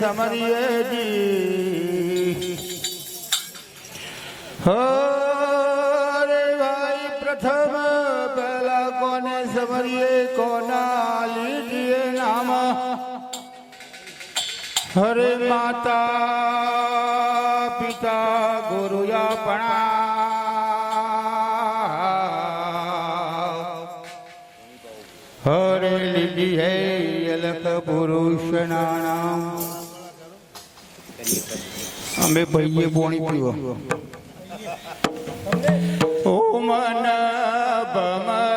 સમરીએ જી. હો રે ભાઈ, પ્રથમ પહેલા કોને સમરીએ, કોના લીધીએ નામ? હરે માતા, પિતા ગુરુ હરે લીધી હે અલખ પુરુષ નામ અમે ભાઈએ પોણી પીવો. ઓ મન ભમરલા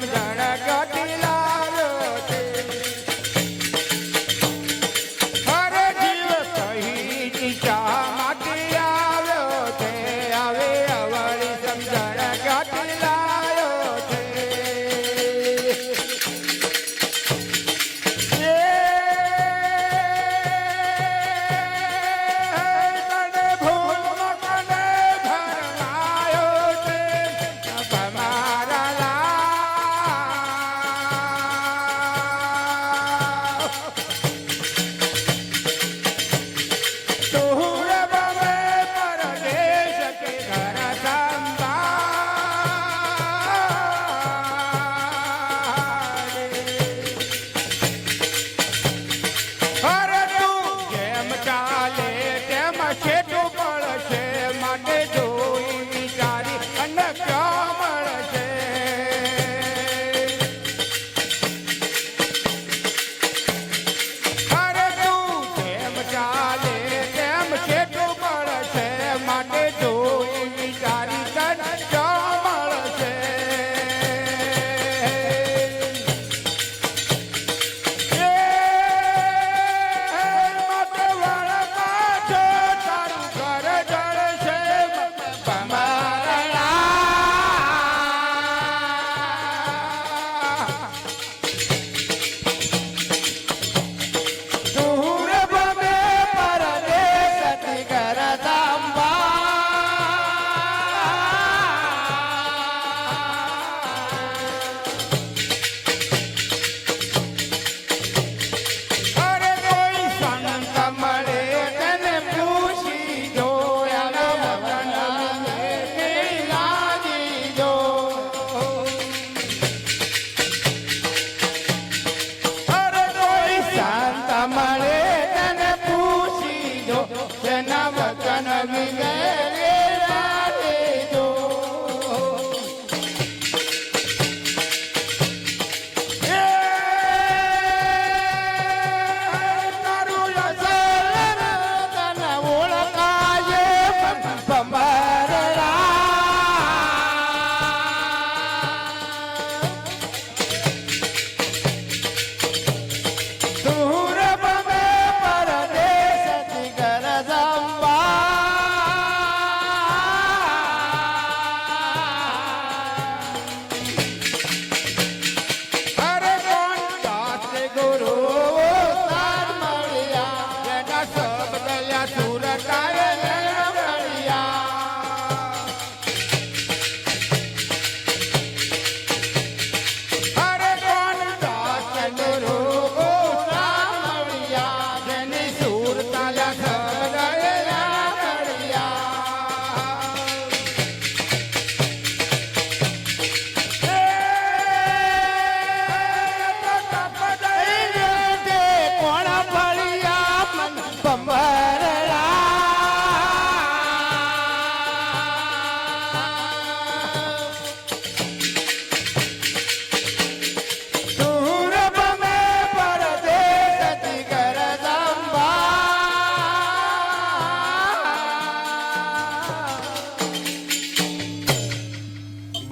Gatanga.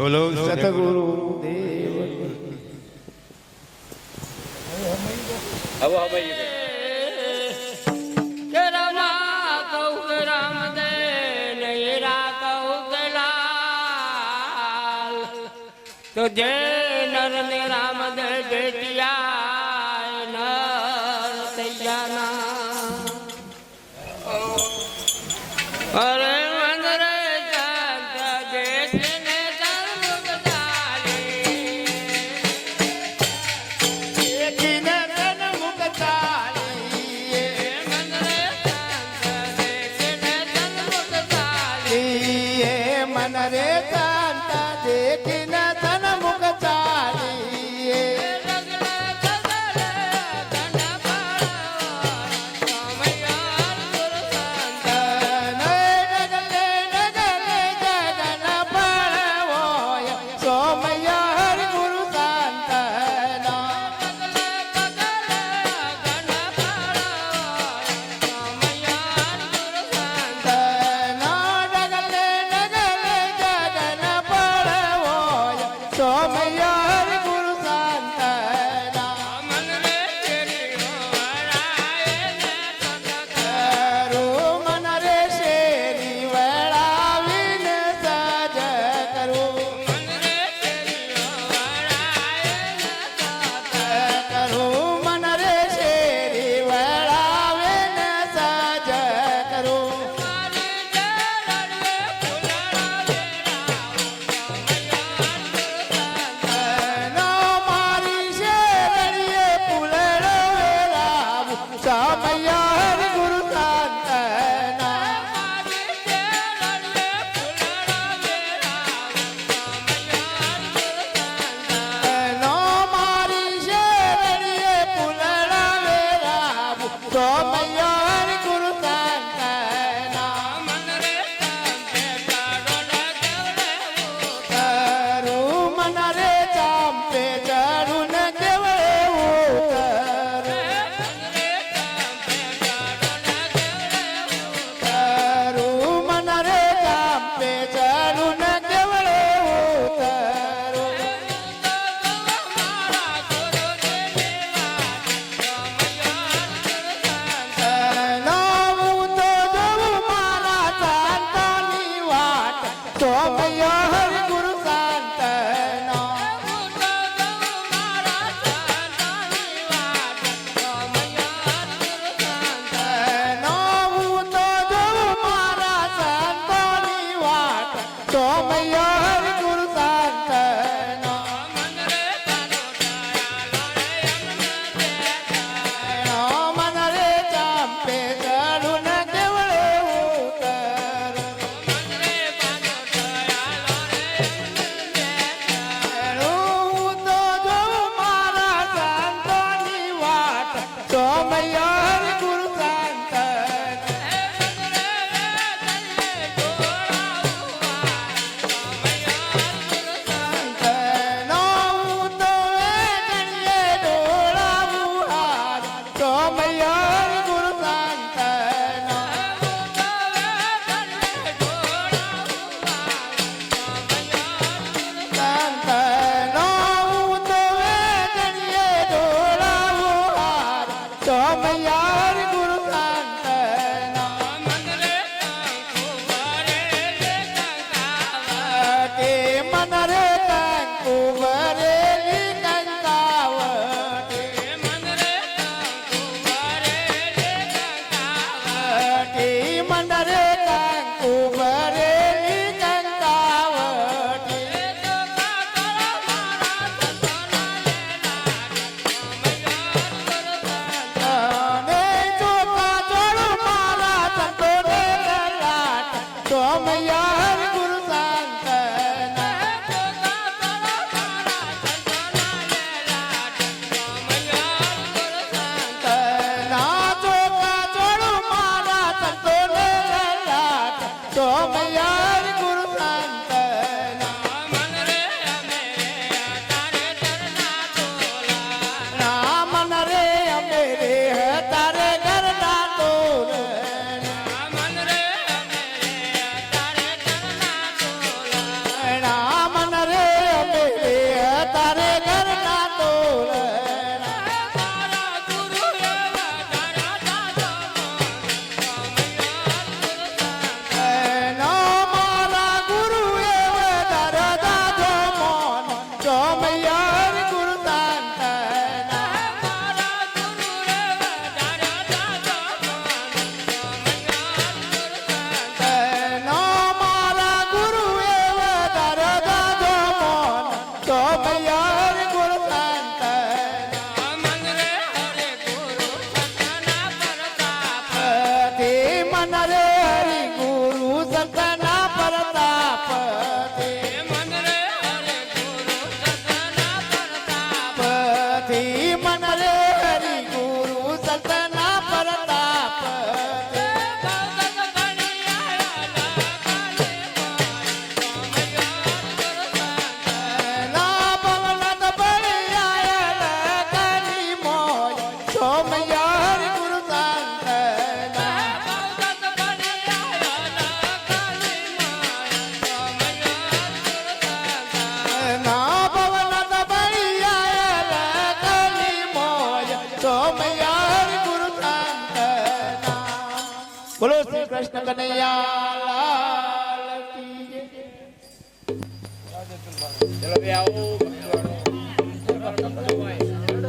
બોલો સતગુરુ દેવ હવે હવે તો જય નર Ram cantaré, cantaré, cantaré. not ganaré. Krishna Kanaiya. ચલો બે આવો